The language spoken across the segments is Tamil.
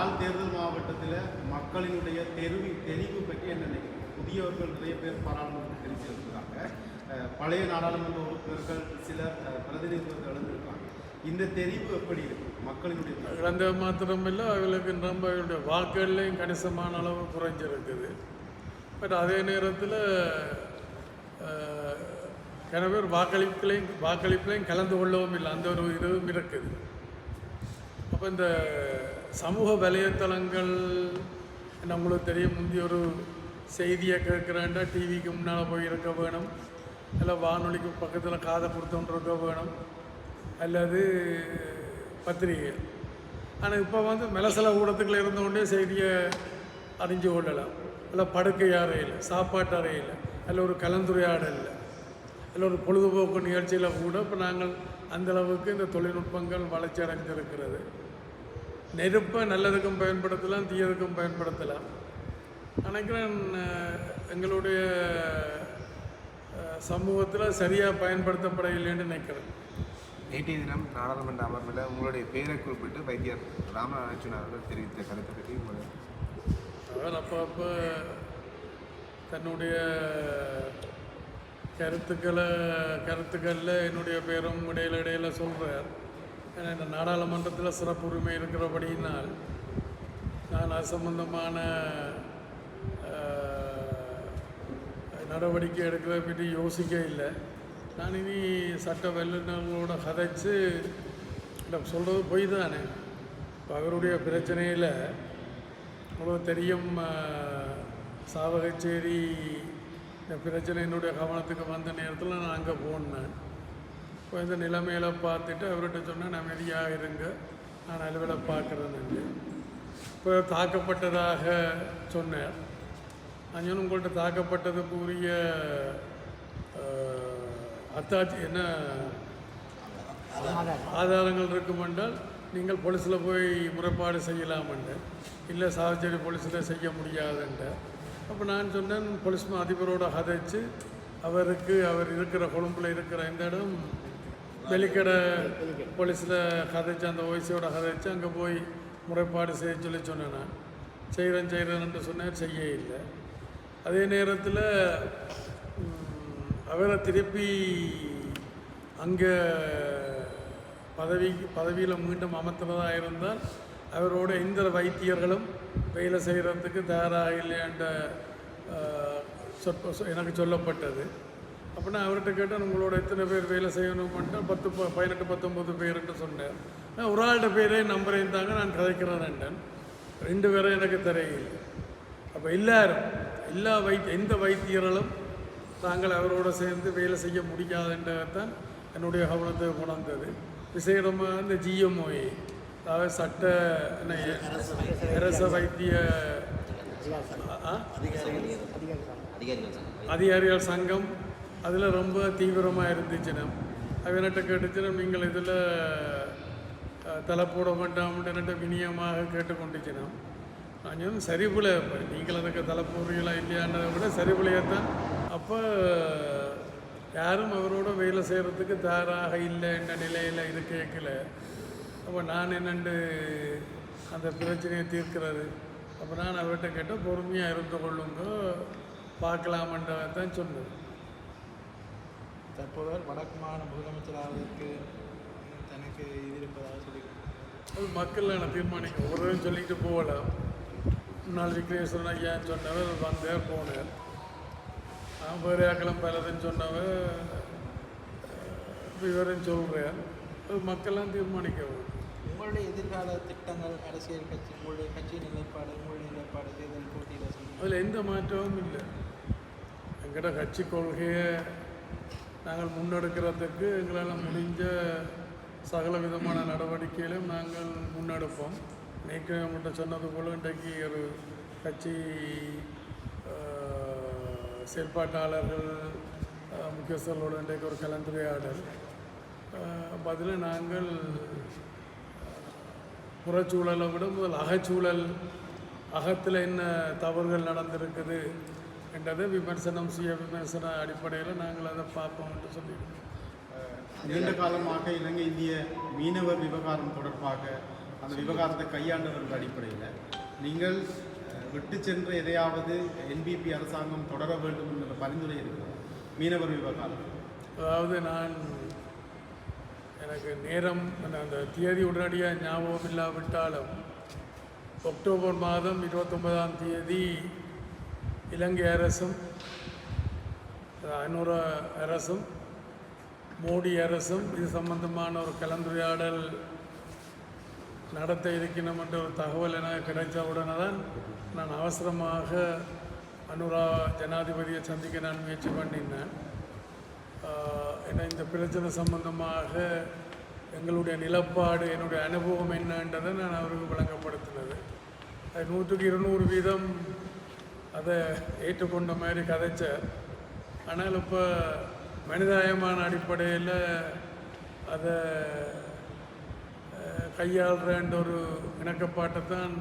யாழ் தேர்தல் மாவட்டத்தில் மக்களினுடைய தெருவி தெளிவு பற்றி என்ன நினைக்கிறீங்க? புதியவர்கள் நிறைய பேர் பாராளுமன்றத்தில் தெரிஞ்சு அஹ், பழைய நாடாளுமன்ற உறுப்பினர்கள் சில பிரதிநிதிகள் பிரதிநிதித்துவத்தில் இந்த தெரிவு எப்படி இருக்கு? மக்களினுடைய தெரிவு? இழந்த மாத்திரமில்லை அவர்களுக்கு ரொம்ப அவர்களுடைய வாக்குகள்லையும் கணிசமான அளவு குறைஞ்சிருக்குது. பட் அதே நேரத்தில் சில பேர் வாக்களிப்புலையும் வாக்களிப்புலையும் கலந்து கொள்ளவும் இல்லை. அந்த ஒரு இதுவும் இருக்குது. அப்போ இந்த சமூக வலைத்தளங்கள் நம்மளுக்கு தெரியும்? முந்தி ஒரு செய்தியை கேட்குறேன்டா டிவிக்கு முன்னால் போய் இருக்க வேணும். இல்லை வானொலிக்கு பக்கத்தில் காதை கொடுத்தோன்னு இருக்க வேணும். அல்லது பத்திரிகை ஆனால் இப்போ வந்து மெலசல ஊடகத்துக்குள்ள இருந்தோடனே செய்தியை அறிஞ்சு கொள்ளலாம். இல்லை படுக்கை அறையில் சாப்பாட்டு அறையில் அல்ல ஒரு கலந்துரையாடலில் இல்லை ஒரு பொழுதுபோக்கு நிகழ்ச்சியில் கூட இப்போ நாங்கள் அந்த அளவுக்கு இந்த தொழில்நுட்பங்கள் வளர்ச்சி அடைஞ்சிருக்கிறது நெருப்பை நல்லதுக்கும் பயன்படுத்தலாம் தீயதுக்கும் பயன்படுத்தலாம். நினைக்கிறேன் எங்களுடைய சமூகத்தில் சரியாக பயன்படுத்தப்பட இல்லைன்னு நினைக்கிறேன். நேற்றைய தினம் நாடாளுமன்ற அமர்வில் உங்களுடைய பெயரை குறிப்பிட்டு வைத்தியர் ராமநாதன் அவர்கள் தெரிவித்த கருத்தை பற்றி உங்களை அவர் அப்பப்போ தன்னுடைய கருத்துக்களை கருத்துக்களில் என்னுடைய பேரும் இடையில இடையில சொல்கிறார் ஏன்னா இந்த நாடாளுமன்றத்தில் சிறப்பு உரிமை இருக்கிறபடியினால் நான் அது சம்பந்தமான நடவடிக்கை எடுக்கிறத பற்றி யோசிக்க இல்லை. நான் இனி சட்ட வல்லுநர்களோட கதைச்சு நம்ம சொல்கிறது பொய் தானே இப்போ அவருடைய பிரச்சனையில் உங்களுக்கு தெரியும் சாவகச்சேரி இந்த பிரச்சனை என்னுடைய கவனத்துக்கு வந்த நேரத்தில் நான் அங்கே போனேன். இப்போ இந்த நிலைமையில பார்த்துட்டு அவர்கிட்ட சொன்னேன் அமைதியாக இருங்க. நான் அலுவலை பார்க்குறேன்னு இப்போ தாக்கப்பட்டதாக சொன்னார். நான் சொன்னேன் உங்கள்கிட்ட தாக்கப்பட்டதுக்கு உரிய அத்தாச்சி என்ன? ஆதாரங்கள் இருக்குமென்றால் நீங்கள் போலீஸில் போய் முறைப்பாடு செய்யலாமென்று. இல்லை சாவச்சேரி போலீஸில் செய்ய முடியாதுன்ட்டு அப்போ நான் சொன்னேன் போலீஸ் மா அதிபரோட கதைச்சு அவருக்கு அவர் இருக்கிற கொழும்பில் இருக்கிற இந்த இடம் வெளிக்கடை போலீஸில் கதைச்சு அந்த ஓய்ஸியோட கதைச்சு அங்கே போய் முறைப்பாடு செய்ய சொல்லி சொன்னேன் நான். செய்கிறேன் செய்கிறேன்ட்டு சொன்னேன் செய்ய இல்லை. அதே நேரத்தில் அவரை திருப்பி அங்கே பதவி பதவியில் மீண்டும் அமர்த்துறதாக இருந்தால் அவரோட இந்த வைத்தியர்களும் வேலை செய்கிறதுக்கு தயாராக இல்லையான்ற சொற்ப சொ- எனக்கு சொல்லப்பட்டது. அப்போ நான் அவர்கிட்ட கேட்டேன் உங்களோட எத்தனை பேர் வேலை செய்யணும்ன்ட்டு பத்து ப- பதினெட்டு பத்தொம்பது பேருன்ட்டு சொன்னேன். ஒரு ஆள்கிட்ட பேரே நம்பரையும் தாங்க நான் கதைக்கிறேன் ரெண்டு பேரும் எனக்கு தெரியல. அப்போ எல்லாரும் எல்லா வைத்திய எந்த வைத்தியர்களும் தாங்கள் அவரோட சேர்ந்து வேலை செய்ய முடியாதுன்றதான் என்னுடைய கவனத்தை கொண்டாந்தது விசேடமாக இந்த ஜிஎம்ஓஏ அதாவது சட்ட என்ன, அரச வைத்திய? அதிகாரிகள் சங்கம். அதில் ரொம்ப தீவிரமாக இருந்துச்சுன்னா அவன்கிட்ட கேட்டுச்சுன்னா நீங்கள் இதில் தலை போட வேண்டாம்னு என்னட்ட வினியமாக கேட்டுக்கொண்டுச்சுன்னா நான் சொன்னேன் சரிபுலை இப்போ நீங்கள் அதுக்கு தலை போடுறீங்களா இல்லையான்றதை விட சரிபுலையத்தான் அப்போ யாரும் அவரோட வேலை செய்கிறதுக்கு தயாராக இல்லை என்ற நிலையில் இது கேட்கல. அப்போ நான் என்னண்டு அந்த பிரச்சனையை தீர்க்கிறது? அப்போ நான் அவர்கிட்ட கேட்டால் பொறுமையாக இருந்து கொள்ளுங்க பார்க்கலாமன்றதான் சொன்னது தற்போது வடக்கு மாகாண முதலமைச்சராவதற்கு தனக்கு இது இருப்பதாக சொல்லியிருக்கிறார் அது மக்கள் நான் தீர்மானிக்க ஒருவரும் சொல்லிட்டு போகலாம் முன்னாள் விக்னேஸ்வரன் ஐயான்னு சொன்னவர் வந்தார் போனார். வேறு ஆக்களும் பலதுன்னு சொன்னவர் விவரம் சொல்கிறேன் மக்கள்லாம் தீர்மானிக்க வேணும் உங்களுடைய எதிர்கால திட்டங்கள் அரசியல் கட்சி உங்களுடைய கட்சியின் நிலைப்பாடு உங்களுடைய நிலைப்பாடு தேர்தல் போட்டியில் அதில் எந்த மாற்றமும் இல்லை. எங்கட கட்சி கொள்கையை நாங்கள் முன்னெடுக்கிறதுக்கு எங்களால் முடிஞ்ச சகல விதமான நடவடிக்கைகளையும் நாங்கள் முன்னெடுப்போம். நேற்று மட்டும் சொன்னது போல் இன்றைக்கு ஒரு கட்சி செயற்பாட்டாளர்கள் முக்கியஸ்தர்களோடு இன்றைக்கு ஒரு கலந்துரையாடல். பதில் நாங்கள் புறச்சூழலை விட முதல் அகச்சூழல் அகத்தில் என்ன தவறுகள் நடந்திருக்குது என்றதை விமர்சனம் சுய விமர்சன அடிப்படையில் நாங்கள் அதை பார்ப்போம் என்று சொல்லியிருக்கோம். நீண்ட காலமாக இலங்கை இந்திய மீனவர் விவகாரம் தொடர்பாக அந்த விவகாரத்தை கையாண்டவர்கள் அடிப்படையில் நீங்கள் விட்டு சென்ற எதையாவது என்பிபி அரசாங்கம் தொடர வேண்டும் என்ற பரிந்துரை இருக்கிறது. மீனவர் விவகாரம். அதாவது நான் எனக்கு நேரம் அந்த அந்த தேதி உடனடியாக ஞாபகம் இல்லாவிட்டாலும் அக்டோபர் மாதம் இருபத்தொன்பதாம் தேதி இலங்கை அரசும் அன்னூர அரசும் மோடி அரசும் இது சம்பந்தமான ஒரு கலந்துரையாடல் நடத்த இருக்கணும் என்ற ஒரு தகவல் எனக்கு கிடைச்ச உடனே தான் நான் அவசரமாக அனுரா ஜனாதிபதியை சந்திக்க நான் முயற்சி பண்ணினேன். ஏன்னா இந்த பிரச்சனை சம்பந்தமாக எங்களுடைய நிலப்பாடு என்னுடைய அனுபவம் என்னன்றதை நான் அவருக்கு விளங்கப்படுத்தினது அது நூற்றுக்கு இருநூறு வீதம் அதை ஏற்றுக்கொண்ட மாதிரி கதைச்சார். ஆனால் இப்போ மனிதாயமான அடிப்படையில் அதை அஹ், ஒரு இணக்கப்பாட்டை தான்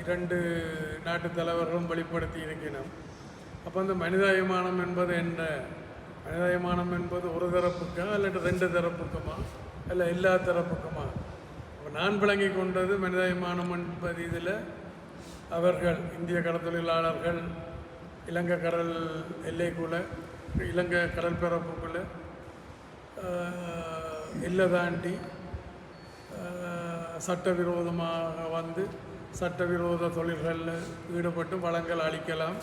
இரண்டு நாட்டு தலைவர்களும் வெளிப்படுத்தி இருக்கிறோம் அப்போ அந்த மனிதாயமானம் என்பது என்ன? மனிதாயமானம் என்பது ஒரு தரப்புக்கா இல்லாட்டி ரெண்டு தரப்புக்குமா? இல்லை எல்லா தரப்புக்குமா? இப்போ நான் விளங்கி கொண்டது மனிதாயமானம் என்பது இதில் அவர்கள் இந்திய கடற்தொழிலாளர்கள் இலங்கை கடல் எல்லைக்குள்ளே இலங்கை கடற்பரப்புக்குள்ளே எல்லை தாண்டி சட்டவிரோதமாக வந்து சட்டவிரோத தொழில்களில் ஈடுபட்டு வளங்கள் அளிக்கலாம்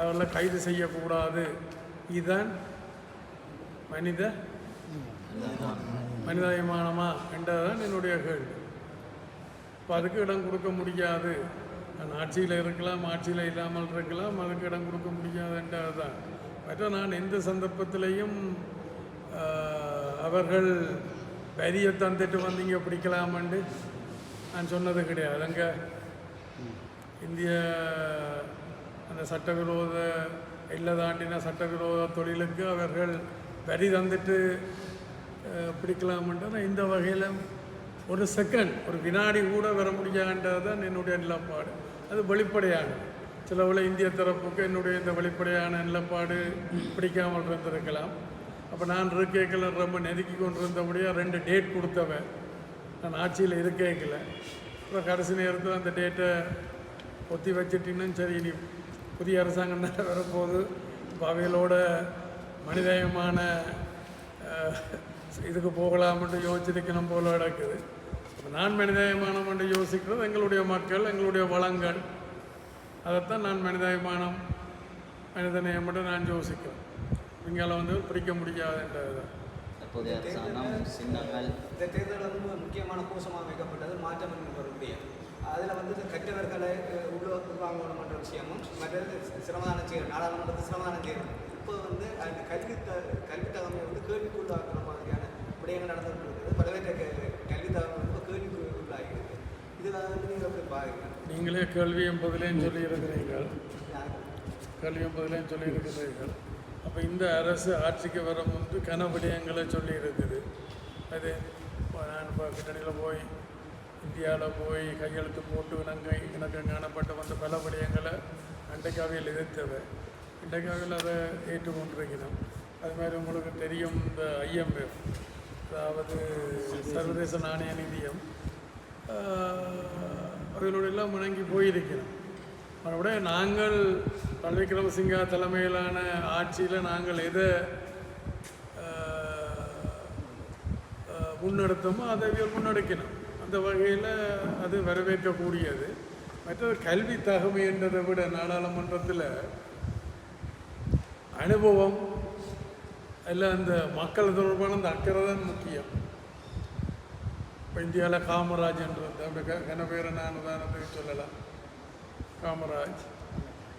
அவர்களை கைது செய்யக்கூடாது. இதுதான் மனித மனிதாபிமானமா என்றதான் என்னுடைய கேள்வி. இப்போ அதுக்கு இடம் கொடுக்க முடியாது. நான் ஆட்சியில் இருக்கலாம் ஆட்சியில் இல்லாமல் இருக்கலாம் அதுக்கு இடம் கொடுக்க முடியாதுன்றது தான். மற்ற நான் எந்த சந்தர்ப்பத்திலையும் அவர்கள் வரியை தந்துட்டு வந்தீங்க பிடிக்கலாமண்டு நான் சொன்னது கிடையாது. அங்கே இந்திய அந்த சட்டவிரோத இல்லை தாண்டின சட்டவிரோத தொழிலுக்கு அவர்கள் வரி தந்துட்டு பிடிக்கலாமன்ட்டு நான் இந்த வகையில் ஒரு செகண்ட் ஒரு வினாடி கூட வர முடியாதுன்றது தான் என்னுடைய நிலப்பாடு. அது வெளிப்படையானது சிலவில் இந்திய தரப்புக்கு என்னுடைய இந்த வெளிப்படையான நிலப்பாடு பிடிக்காமல் இருந்திருக்கலாம். அப்போ நான் இருக்கைகளை ரொம்ப நெருக்கி கொண்டு இருந்தபடியாக ரெண்டு டேட் கொடுத்தவன் நான் ஆட்சியில் இருக்கேக்கல. அப்புறம் கடைசி நேரத்தில் அந்த டேட்டை ஒத்தி வச்சுட்டின்னு சரி இனி புதிய அரசாங்கம் தான் வரப்போகுது. இப்போ அவைகளோட மனிதயமான இதுக்கு போகலாம்னு யோசிச்சிருக்கணும் போல நடக்குது நான் மனிதாயமானம் என்று யோசிக்கிறது. எங்களுடைய மக்கள் எங்களுடைய வளங்கள். அதைத்தான் நான் மனிதாயமானம் மனிதநேயம் மட்டும் நான் யோசிக்கிறேன். இங்கால வந்து பிடிக்க முடியாதுன்றது தான் தற்போதைய அரசாங்கம் சின்னங்கள். இந்த தேர்தல் வந்து ஒரு முக்கியமான கோஷமாக வைக்கப்பட்டது மாற்றம் விடயம் அதில் வந்து கற்றவர்களை உள்ள உள்வாங்கணும் என்ற விஷயமும் மற்றது சிரமதானம் செய்யணும் நாடாளுமன்றத்தில் சிரமதானம் செய்யணும் இப்போ வந்து அந்த கல்வி த கல்வி தகமை வந்து கேள்விக்குள்ளாக்குற மாதிரியான விடயங்கள் நடந்துட்டு இருக்குது. பலவேற்ற கல்வி தகமை வந்து கேள்விக்கு உள்ளாகிருக்கு இதில் வந்து நீங்களே கல்வி என்பதிலேயும் சொல்லியிருக்கிறீர்கள். கல்வி என்பதிலேயும் சொல்லியிருக்கிறீர்கள். அப்போ இந்த அரசு ஆட்சிக்கு வர முன்பு கனவிடயங்களை சொல்லியிருக்குது. அது நான் இப்போ கிட்டணியில் போய் இந்தியாவில் போய் கையெழுத்து போட்டு இணங்கை இணக்கம் காணப்பட்டு வந்த பல விடயங்களை அன்றைக்கு அவையில் எதிர்த்தவை. இன்றைக்கு அவையில் அதை ஏற்றுக்கொண்டிருக்கிறோம். அது மாதிரி உங்களுக்கு தெரியும் இந்த ஐஎம்எஃப் அதாவது சர்வதேச நாணய நிதியம். அதனோடெல்லாம் அவைகளோட முணங்கி போயிருக்கிறோம். மறுபடியும் நாங்கள் ரணில் விக்ரமசிங்கா தலைமையிலான ஆட்சியில் நாங்கள் எதை முன்னெடுத்தோமோ அதை முன்னெடுக்கணும். அந்த வகையில் அது வரவேற்கக்கூடியது. மற்றது கல்வி தகமை என்றதை விட நாடாளுமன்றத்தில் அனுபவம் இல்லை அந்த மக்கள் தொடர்பான அந்த அக்கறை தான் முக்கியம். இப்போ இந்தியாவில் காமராஜ் என்றது. அப்படி க கனபேரை நான் உதாரணத்துக்கு சொல்லலாம். காமராஜ்.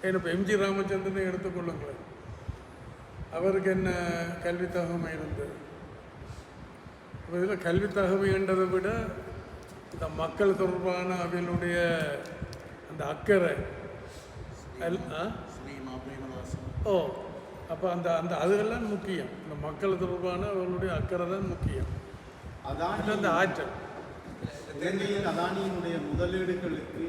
ஏன்னா இப்போ எம்ஜி ராமச்சந்திரனை எடுத்துக்கொள்ளுங்களேன் அவருக்கு என்ன கல்வி தகமை இருந்தது இதில் கல்வி தகமை என்றதை விட இந்த மக்கள் தொடர்பான அவர்களுடைய அந்த அக்கறை ஓ அப்போ அந்த அந்த அதெல்லாம் முக்கியம். இந்த மக்கள் தொடர்பான அவர்களுடைய அக்கறை தான் முக்கியம். அதானி அது அந்த ஆற்றல். இலங்கையில் அதானியினுடைய முதலீடுகளுக்கு